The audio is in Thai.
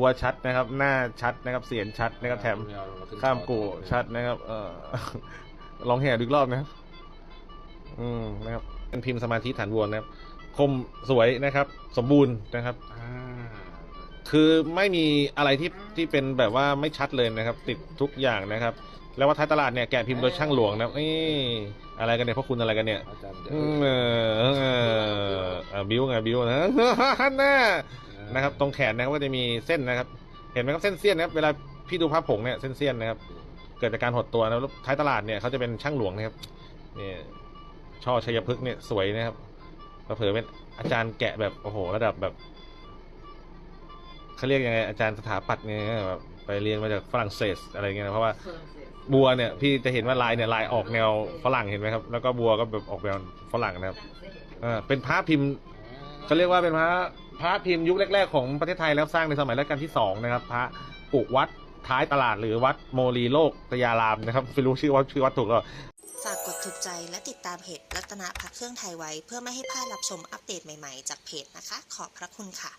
วัวชัดนะครับ หน้าชัดนะครับ เสียนชัดนะครับ แถมไเอเรขึ้นข้ามกูจอชัดนะครับ เออลองแห่ดูอีกรอบนะครับ อืมนะครับเป็นพิมพ์สมาธิฐานวัวนะครับ คมสวยนะครับ สมบูรณ์นะครับอ่าคือไม่มีอะไรที่ที่เป็นแบบว่าไม่ชัดเลยนะครับ ติดทุกอย่างนะครับ แล้วว่าท้ายตลาดเนี่ยแกะพิมพ์โดยช่างหลวงนะครับนี่อะไรกันเนี่ยพวกคุณอะไรกันเนี่ยอาจารย์อืมเออเออเออเออบิวไงบิวนะหน้า นะครับ ตรงแขนนะครับก็จะมีเส้นนะครับ เห็นไหมครับเส้นเสี้ยนนะครับเวลาพี่ดูภาพผงเนี่ยเส้นเสี้ยนนะครับ เกิดจากการหดตัวนะแล้วท้ายตลาดเนี่ยเขาจะเป็นช่างหลวงนะครับนี่ช่อชัยพฤกษ์เนี่ยสวยนะครับเผลอๆเป็นอาจารย์แกะแบบโอ้โห ระดับแบบเขาเรียกยังไงอาจารย์สถาปัตย์เนี่ยแบบไปเรียนมาจากฝรั่งเศสอะไรเงี้ยนะเพราะว่าบัวเนี่ยพี่จะเห็นว่าลายเนี่ยลายออกแนวฝรั่งเห็นไหมครับ แล้วก็บัวก็แบบออกแนวฝรั่งนะครับอ่าเป็นพระพิมพ์เขาเรียกว่าเป็นพระ พระพิมพ์ยุคแรกๆของประเทศไทยแล้วสร้างในสมัยรัชกาลที่สองนะครับ พระปลูกวัดท้ายตลาดหรือวัดโมลีโลกตยารามนะครับไม่รู้ชื่อวัดชื่อวัดถูกหรือเปล่าฝากกดถูกใจและติดตามเพจรัตนพักเครื่องไทยไว้ เพื่อไม่ให้พลาดรับชมอัปเดตใหม่ๆ จากเพจนะคะ ขอบพระคุณค่ะ